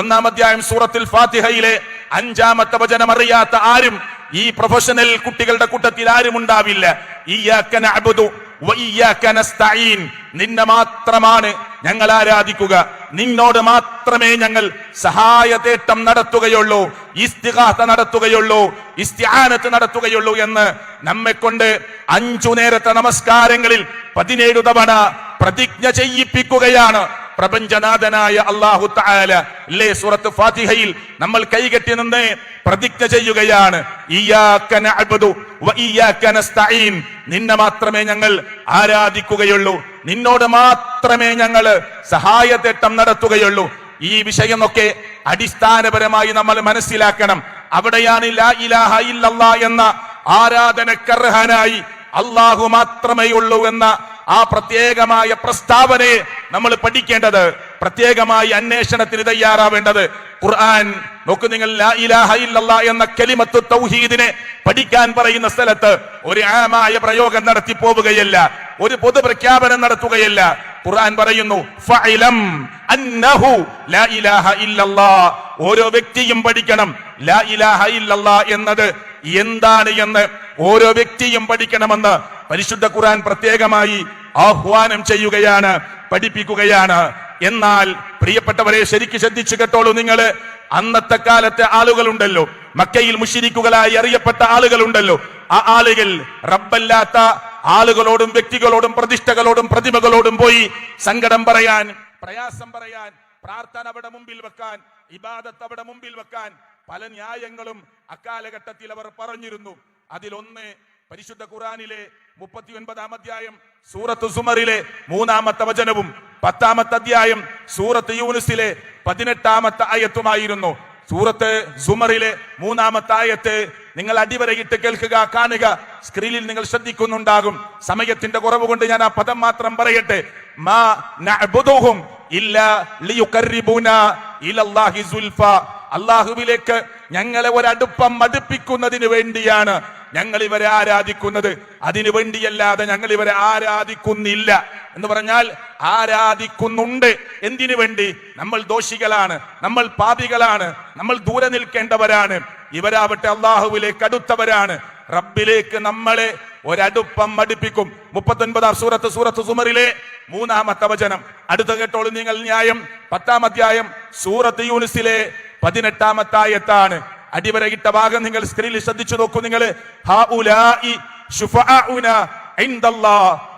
ഒന്നാം അധ്യായം സൂറത്തിൽ ഫാത്തിഹയിലെ അഞ്ചാമത്തെ വചനം അറിയാത്ത ആരും ഈ പ്രൊഫഷണൽ കുട്ടികളുടെ കൂട്ടത്തിൽ ആരും ഉണ്ടാവില്ല. നിന്നെ മാത്രമാണ് ഞങ്ങൾ ആരാധിക്കുക. നിന്നോട് മാത്രമേ ഞങ്ങൾ സഹായതേട്ടം നടത്തുകയുള്ളൂ ഇസ്തിഗാസ നടത്തുകയുള്ളൂ ഇസ്തിഹാനത്ത് നടത്തുകയുള്ളൂ എന്ന് നമ്മെ കൊണ്ട് അഞ്ചു നേരത്തെ നമസ്കാരങ്ങളിൽ പതിനേഴു തവണ പ്രതിജ്ഞ ചെയ്യിപ്പിക്കുകയാണ്. പ്രപഞ്ചനാഥനായ അള്ളാഹു താല ഇല്ലേ സൂറത്ത് ഫാത്തിഹയിൽ നമ്മൾ കൈകെട്ടി നിന്ന് പ്രതിജ്ഞ ചെയ്യുകയാണ്. നിന്നെ മാത്രമേ ഞങ്ങൾ ആരാധിക്കുകയുള്ളൂ. നിന്നോട് മാത്രമേ ഞങ്ങൾ സഹായത്തേട്ടം നടത്തുകയുള്ളൂ. ഈ വിഷയമൊക്കെ അടിസ്ഥാനപരമായി നമ്മൾ മനസ്സിലാക്കണം. അവിടെയാണ് ലാ ഇലാഹ ഇല്ലല്ലാ എന്ന ആരാധനക്കർഹനായി അള്ളാഹു മാത്രമേ ഉള്ളൂ എന്ന ആ പ്രത്യേകമായ പ്രസ്താവനയെ നമ്മൾ പഠിക്കേണ്ടത് പ്രത്യേകമായി അന്വേഷണത്തിന് തയ്യാറാവേണ്ടത്. ഖുർആൻ നോക്ക് നിങ്ങൾ ലാ ഇലാഹ ഇല്ലല്ലാ എന്ന കലിമത്ത് തൗഹീദിനെ പഠിക്കാൻ പറയുന്ന സ്ഥലത്ത് ഒരു ആമായ പ്രയോഗം നടത്തി പോവുകയല്ല ഒരു പൊതു പ്രഖ്യാപനം നടത്തുകയല്ല. ഖുർആൻ പറയുന്നു അന്നഹു ലാ ഇലാഹ ഇല്ലല്ലാ. ഓരോ വ്യക്തിയും പഠിക്കണം ലാ ഇലാഹ ഇല്ലല്ലാ എന്നത് എന്താണ് എന്ന് ഓരോ വ്യക്തിയും പഠിക്കണമെന്ന് പരിശുദ്ധ ഖുർആൻ പ്രത്യേകമായി ആഹ്വാനം ചെയ്യുകയാണ് പഠിപ്പിക്കുകയാണ്. എന്നാൽ പ്രിയപ്പെട്ടവരെ ശരിക്ക് ശ്രദ്ധിച്ചു കേട്ടോളൂ നിങ്ങൾ അന്നത്തെ കാലത്തെ ആളുകളുണ്ടല്ലോ. മക്കയിൽ മുഷിരിക്കുകളായി അറിയപ്പെട്ട ആളുകളുണ്ടല്ലോ. ആ ആളുകൾ റബ്ബല്ലാത്ത ആളുകളോടും വ്യക്തികളോടും പ്രതിഷ്ഠകളോടും പ്രതിമകളോടും പോയി സങ്കടം പറയാൻ പ്രയാസം പറയാൻ പ്രാർത്ഥന അവിടെ മുമ്പിൽ വെക്കാൻ ഇബാദത്ത് അവിടെ മുമ്പിൽ വെക്കാൻ പല ന്യായങ്ങളും അക്കാലഘട്ടത്തിൽ അവർ പറഞ്ഞിരുന്നു. അതിലൊന്ന് പരിശുദ്ധ ഖുറാനിലെ മുപ്പത്തി ഒൻപതാം അധ്യായം സൂറത്ത് സുമറിലെ മൂന്നാമത്തെ വചനവും പത്താമത്തെ അധ്യായം സൂറത്ത് യൂനിസിലെ പതിനെട്ടാമത്തെ ആയത്തുമായിരുന്നു. സൂറത്ത് സുമറിലെ മൂന്നാമത്തെ ആയത്ത് നിങ്ങൾ അടിവരയിട്ട് കേൾക്കുക കാണുക. സ്ക്രീനിൽ നിങ്ങൾ ശ്രദ്ധിക്കുന്നുണ്ടാകും. സമയത്തിന്റെ കുറവ് കൊണ്ട് ഞാൻ ആ പദം മാത്രം പറയട്ടെ. മാ ഇല്ല അള്ളാഹുവിലേക്ക് ഞങ്ങളെ ഒരടുപ്പം അടുപ്പിക്കുന്നതിന് വേണ്ടിയാണ് ഞങ്ങൾ ഇവരെ ആരാധിക്കുന്നത് അതിനു വേണ്ടിയല്ലാതെ ഞങ്ങൾ ഇവരെ ആരാധിക്കുന്നില്ല എന്ന് പറഞ്ഞാൽ ആരാധിക്കുന്നുണ്ട്. എന്തിനു വേണ്ടി? നമ്മൾ ദോഷികളാണ് നമ്മൾ പാപികളാണ് നമ്മൾ ദൂരെ നിൽക്കേണ്ടവരാണ്. ഇവരാവട്ടെ അള്ളാഹുവിലേക്ക് അടുത്തവരാണ്. റബ്ബിലേക്ക് നമ്മളെ ഒരടുപ്പം അടുപ്പിക്കും. മുപ്പത്തൊൻപതാം സൂറത്ത് സൂറത്ത് സുമറിലെ മൂന്നാമത്തെ വചനം. അടുത്ത കേട്ടോളൂ നിങ്ങൾ ന്യായം. പത്താം അധ്യായം സൂറത്ത് യൂണിസിലെ പതിനെട്ടാമത്തെ ആയത്താണ്. അടിവരയിട്ട ഭാഗം നിങ്ങൾ സ്ക്രീനിൽ ശ്രദ്ധിച്ചു നോക്കൂ നിങ്ങൾ.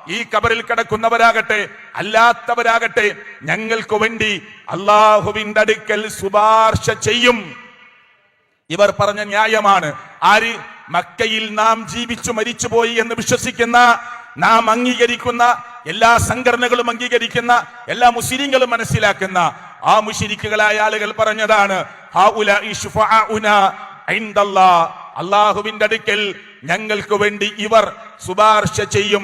ഈ കബറിൽ കിടക്കുന്നവരാകട്ടെ അല്ലാത്തവരാകട്ടെ ഞങ്ങൾക്ക് വേണ്ടി അള്ളാഹുവിന്റെ അടുക്കൽ ശുപാർശ ചെയ്യും. ഇവർ പറഞ്ഞ ന്യായമാണ്. ആര് മക്കയിൽ നാം ജീവിച്ചു മരിച്ചുപോയി എന്ന് വിശ്വസിക്കുന്ന നാം അംഗീകരിക്കുന്ന എല്ലാ സംഘടനകളും അംഗീകരിക്കുന്ന എല്ലാ മുസ്ലിങ്ങളും മനസ്സിലാക്കുന്ന ആ മുഷിരിക്കുകളായ ആളുകൾ പറഞ്ഞതാണ്. അള്ളാഹുവിന്റെ അടുക്കൽ ഞങ്ങൾക്ക് വേണ്ടി ഇവർ ശുപാർശ ചെയ്യും